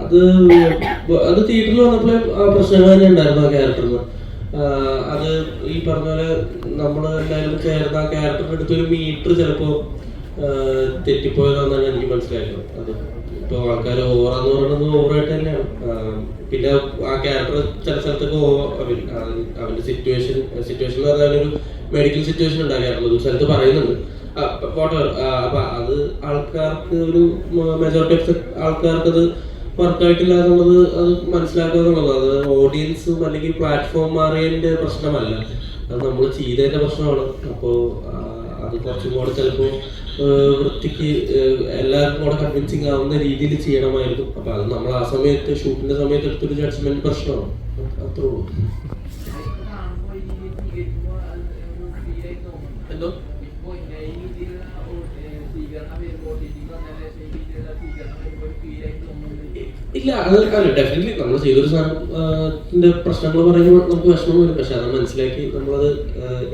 അത് അത് തിയേറ്ററിൽ വന്നപ്പോൾ പ്രശ്നങ്ങൾ തന്നെ ഉണ്ടായിരുന്നു ആ ക്യാരക്ടറിന് അത് ഈ പറഞ്ഞ പോലെ നമ്മൾ എല്ലാവരും ചേർന്ന ആ ക്യാരക്ടറിന്റെ അടുത്തൊരു മീറ്റർ ചിലപ്പോൾ തെറ്റിപ്പോയതാണെന്നാണ് എനിക്ക് മനസ്സിലായത്. അത് ഇപ്പോൾ ആൾക്കാർ ഓവറാന്ന് പറയുന്നത് ഓവറായിട്ട് തന്നെയാണ്. പിന്നെ ആ ക്യാരക്ടർ ചില സ്ഥലത്തൊക്കെ ഓവർ അവന്റെ സിറ്റുവേഷൻ സിറ്റുവേഷൻ എന്ന് പറഞ്ഞാൽ ഒരു മെഡിക്കൽ സിറ്റുവേഷൻ ഉണ്ടാക്കിയായിരുന്നു ഒരു സ്ഥലത്ത് പറയുന്നുണ്ട്. അപ്പൊ അത് ആൾക്കാർക്ക് ഒരു മെജോറിറ്റി ഓഫ് ആൾക്കാർക്ക് അത് വർക്കായിട്ടില്ല എന്നുള്ളത് അത് മനസ്സിലാക്കുക എന്നുള്ളത് അത് ഓഡിയൻസും അല്ലെങ്കിൽ പ്ലാറ്റ്ഫോം മാറിയതിന്റെ പ്രശ്നമല്ല. അത് നമ്മൾ ചെയ്തതിന്റെ പ്രശ്നമാണ്. അപ്പോൾ അത് കുറച്ചും കൂടെ ചിലപ്പോൾ വൃത്തിക്ക് എല്ലാവർക്കും കൂടെ കൺവിൻസിങ് ആവുന്ന രീതിയിൽ ചെയ്യണമായിരുന്നു. അപ്പൊ അത് നമ്മൾ ആ സമയത്ത് ഷൂട്ടിന്റെ സമയത്ത് എടുത്തൊരു ജഡ്ജ്മെന്റ് പ്രശ്നമാണ്. അത്രേ ഉള്ളൂ. ഇല്ല അത് അല്ല ഡെഫിനറ്റ്ലി നമ്മൾ ചെയ്തൊരു സാധനത്തിന്റെ പ്രശ്നങ്ങൾ പറയുമ്പോൾ നമുക്ക് വിഷമം വരും. പക്ഷെ അത് മനസ്സിലാക്കി നമ്മളത്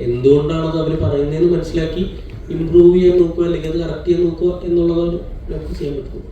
എന്തുകൊണ്ടാണത് അവർ പറയുന്നതെന്ന് മനസ്സിലാക്കി ഇമ്പ്രൂവ് ചെയ്യാൻ നോക്കുക അല്ലെങ്കിൽ അത് കറക്റ്റ് ചെയ്യാൻ നോക്കുക എന്നുള്ളതാണ് നമുക്ക് ചെയ്യാൻ പറ്റുന്നത്.